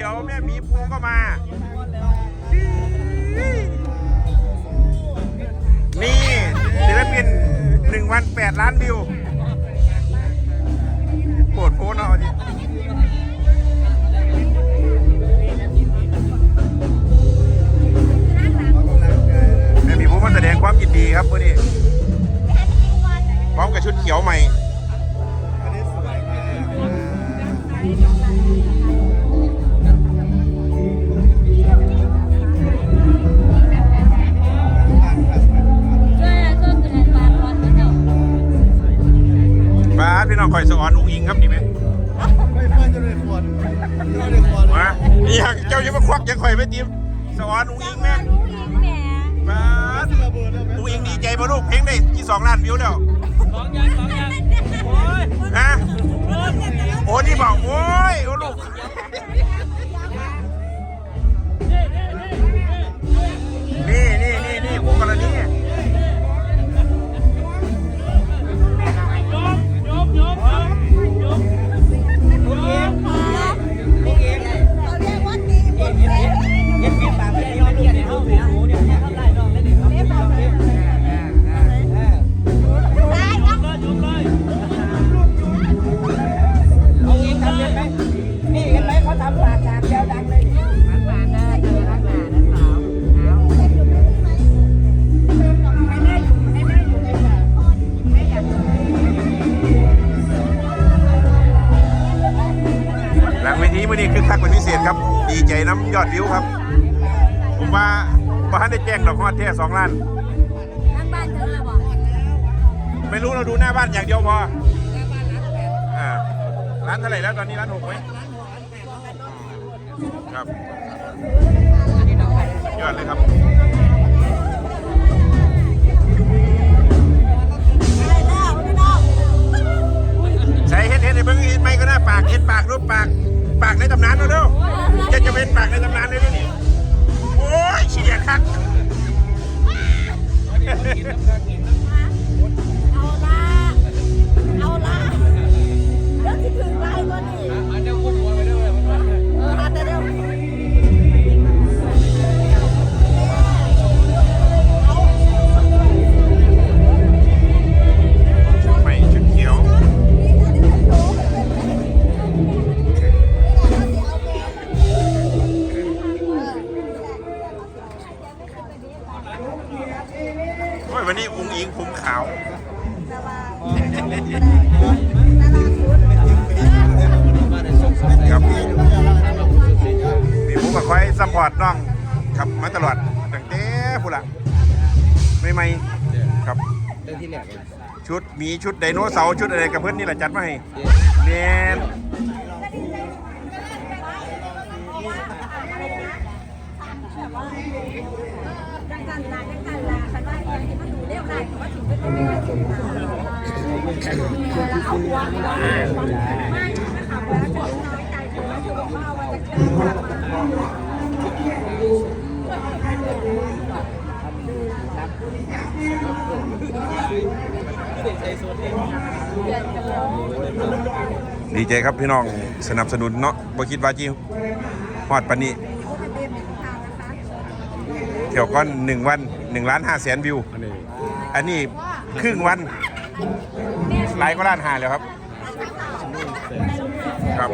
ขียวแม่หมีภูก็มา นี่ศิลปินหนึ่งวันแปดล้านวิวโปรดโพสเอาดิแม่หมีภูมาแสดงความยินดีครับวันนี้พร้อมกับชุดเขียวใหม่ป้าด พี่น้องคอยสอนอุ้งอิงครับดีไหมไม่เพื่อนจะเลยควรจะเลยควรมาอีหยังเจ้ายังมาควักยังคอยไม่ตีมสอนอุ้งอิงแม่ป้าดระเบิดแล้วไหมอุ้งอิงดีใจป่ะลูกเพลงได้ที่สองล้านวิวแล้วสองยังสองยังโอ้ยฮะโอ้นี่บอกโอ้ยโอ้ลูก ครับ ดีใจน้ำยอดวิวครับ ผมว่าบ้านได้แจ้งดอกฮอดแท้สองล้านไม่รู้เราดูหน้าบ้านอย่างเดียวพออ่าร้านเท่าไหร่แล้วตอนนี้ร้านหกไหมครับ ยอดเลยครับ เป็นปากในตำนานเลยนี่ โอ้ยเฉียดคับ ครับนี่ผมก็คอยซัพพอร์ตน้องครับมาตลอดตั้งแต่ผู้ละไม่ไม่ๆครับเรื่องที่แหลกเลยชุดมีชุดไดโนเสาร์ชุดอะไรกับเพื่อนนี่แหละจัดมาให้เนีย ดีใจครับพี่น้องสนับสนุนเนาะบ่คิดว่าจีฮอดปานนี้เที่ยวก้อนหนึ่งวันหนึ่งล้านห้าแสนวิว อันนี้ครึ่งวัน หลายก็ล้านหาแล้วครับ ครับ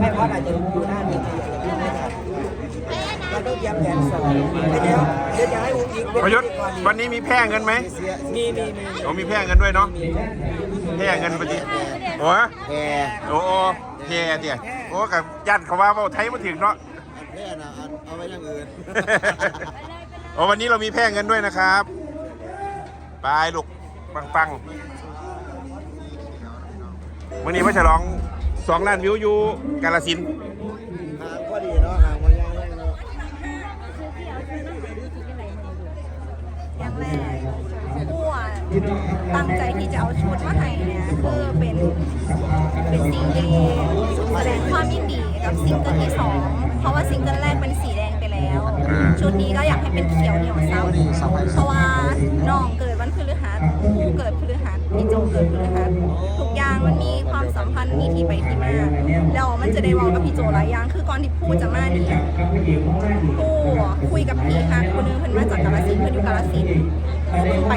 ไม่เพราะอาจจะอยู่หน้าเวทีเราต้องเตรียมแผนสองไปแล้วเดี๋ยวจะให้อุ้งอิงเป็นประยุทธ์วันนี้มีแพร่เงินไหมมีมีมีโอ้มีแพร่เงินด้วยเนาะแพร่เงินปฏิโอ้แพรโอ้โอ้แพร่เดี๋ยโอ้กับยันเขาว่าเว่าไทยมาถึงเนาะ แพรนะเอาไว้อย่างอื่น โอ้วันนี้เรามีแพร่เงินด้วยนะครับไปลูกปังปังวันนี้มาฉลองสองล้านวิวอยู่กาลสินธุ์ห่างก็ดีเนาะห่างมายางเนาะอย่างแรกผู้อะตั้งใจที่จะเอาชุดมาให้เนี่ยคือเป็นเป็นสิ่งที่แสดงความยินดีกับซิงเกิลที่สอง เพราะว่าซิงเกิลแรกเป็นสีแดงไปแล้วเออ่า ชุดนี้ก็อยากให้เป็นเขียวเหนียวซ้ำเพราะว่าน้องเกิดวันพฤหัสผู้เกิดพฤหัสพี่โจเกิดพฤหัสทุกอย่างมันมีความสัมพันธ์มีที่ไปที่มาแล้วมันจะได้เวอลกับพี่โจหลายอย่างคือก่อนที่ผู้จะมานี่ผู้คุยกับพี่ฮักคนนึงเพิ่นมาจากกาฬสินธุ์เพิ่นอยู่กาฬสินธุ์ผู้เพิ่งไป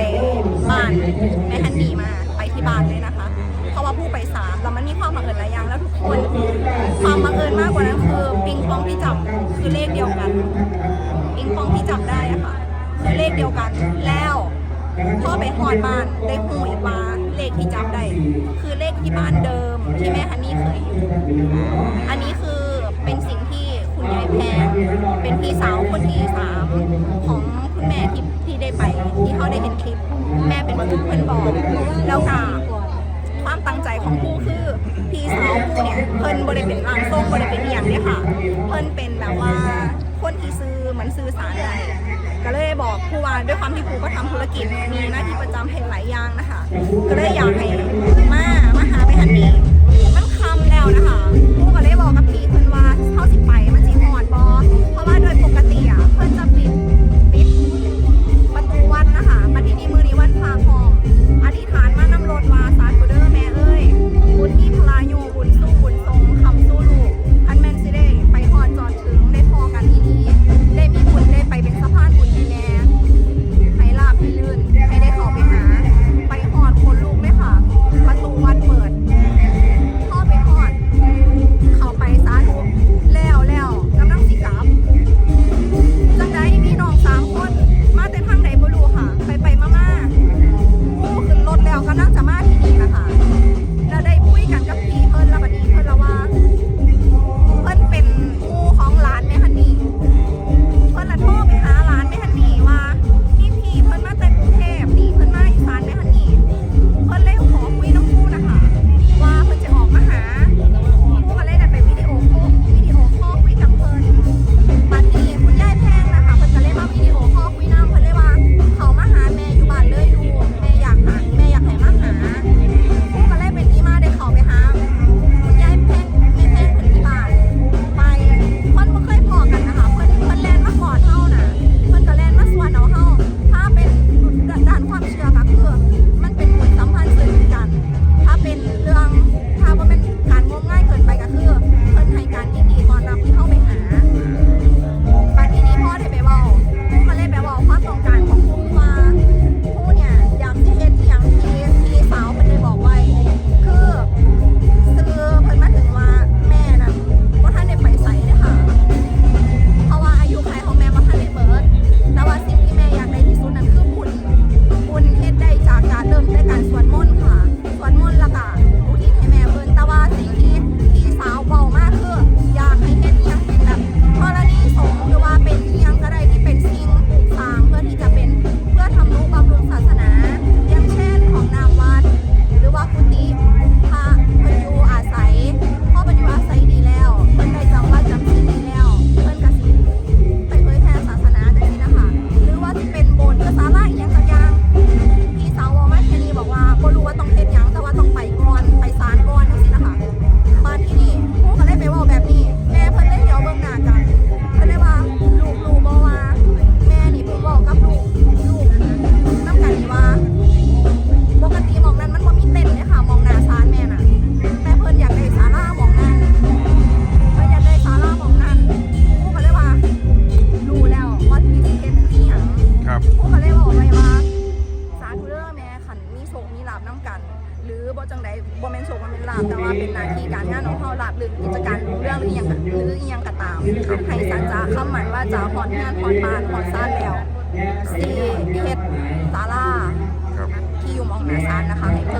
บ้านแม่ฮันดีมาไปที่บ้านเลยนะคะ คนความบังเอิญมากกว่านั้นคือปิงปองที่จับคือเลขเดียวกัน ปิงปองที่จับได้อะค่ะคือเลขเดียวกัน แล้วพ่อไปหอดบ้านได้หูอีกมาเลขที่จับได้ คือเลขที่บ้านเดิมที่แม่ฮันนี่เคยอยู่อันนี้คือเป็นสิ่งที่คุณยายแพงเป็นพี่สาวคนที่สามของคุณแม่ที่ที่ได้ไปที่เขาได้เห็นคลิป แม่เป็นคนเพื่อนบอกแล้วก็ความตั้งใจของผู้คือ พี่สาวผู้เนี่ยเพิ่นบริเป็นร่างทรงบริเป็นอหย่างเนี่ยค่ะ เพิ่นเป็นแบบว่าคนที่ซื้อเหมือนซื้อสารได้ก็เลยบอกผู้ว่าด้วยความที่ผู้ก็ทำธุรกิจมีหน้าที่ประจำเห็นหลายอย่างนะคะ ก็เลยอยากให้มามาหาไปหันนี่มันคำแล้วนะคะผู้ก็เลยบอกกับพี่เพิ่นว่าเท่าสิไปมันสิหอดบอเพราะว่าโดยปกติอะเพิ่นจะปิดปิด ประตูวัดนะคะมาที่นี่มือนี้วันพาพอมอธิษฐานมาน้ำรถวาสา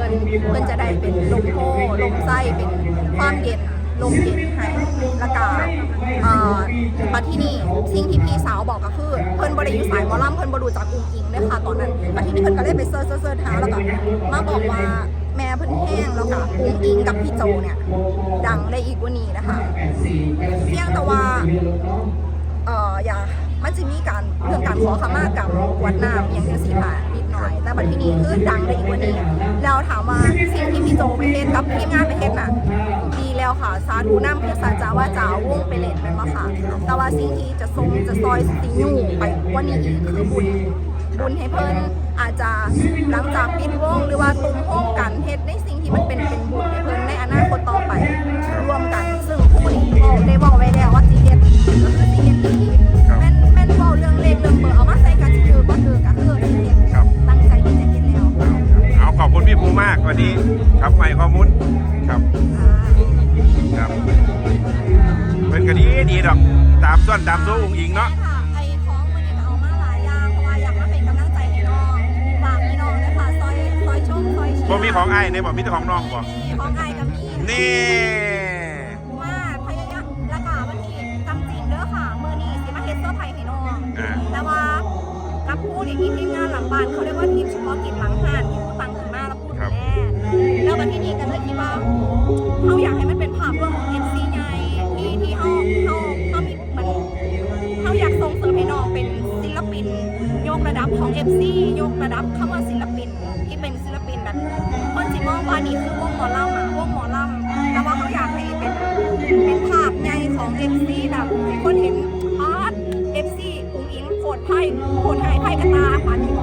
พิ่นเพิ่นจะได้เป็นลมโพลมไส้เป็นความเย็นลมเย็นให้ล้วก็เอ่อมาที่นี่สิ่งที่พี่สาวบอกก็คือเพิ่นบ่ได้อยู่สายมอลำเพิ่นบรูจักกุ้งอิงเลยค่ะตอนนั้นมาที่นี่เพิ่นก็เลยไปเซิร์ชเซิร์ชเซิร์ชหาแล้วก็มาบอกว่าแม่เพิ่นแห้งแล้วก็กุ้งอิงกับพี่โจเนี่ยดังได้อีกกว่านี้นะคะเพียงแต่ว่าเอ่ออย่ามันจะมีการเรื่องการขอขมากรรมกวดน้ำอย่างเงี้ยสิค่ะาย แต่บัดที่นี้คือดังได้อีกว่านี้ แล้วถามว่าสิ่งที่มีโจไปเล่นกับทีมงานไปเล่นน่ะดีแล้วค่ะซาดูน้ำคือสาจาว่าจาวงไปเล่นไป็นมาค่ะ แต่ว่าสิ่งที่จะทรงจะซอยสิ่งอยู่ไปว่านี้อีกคือบุญบุญให้เพิ่นอาจจะหลังจากปิดวงหรือว่าตุ้มห้องกันเฮ็ดในสิ่งที่มัน บอกของไอ้กับพี่นี่มาพยายามแล้กาวันที่จำจริงเด้อค่ะมือนี้สิมาเฮ็ดเสื้อไผ่ให้น้องแต่ว่ากับผู้นี่างนี้ทีมงานหลังบ้านเขาเรียกว่าทีมเฉพาะกิจหลังห้านที่พูดตังค์ถึงมาแล้วพูดแน่แล้ววันที่นี้กันเลยคิดว่าเขาอยากให้มันเป็นภาพรวมของเอ็นซีไงที่ที่เขาเขาเขามีมันเขาอยากส่งเสริมให้น้องเป็นศิลปินยกระดับของเอฟซียกระดับคำว่าศิลปินที่เป็นศิลปินแบบคนจิมองว่านี่คือ คนหายไข้กระตาหมานี้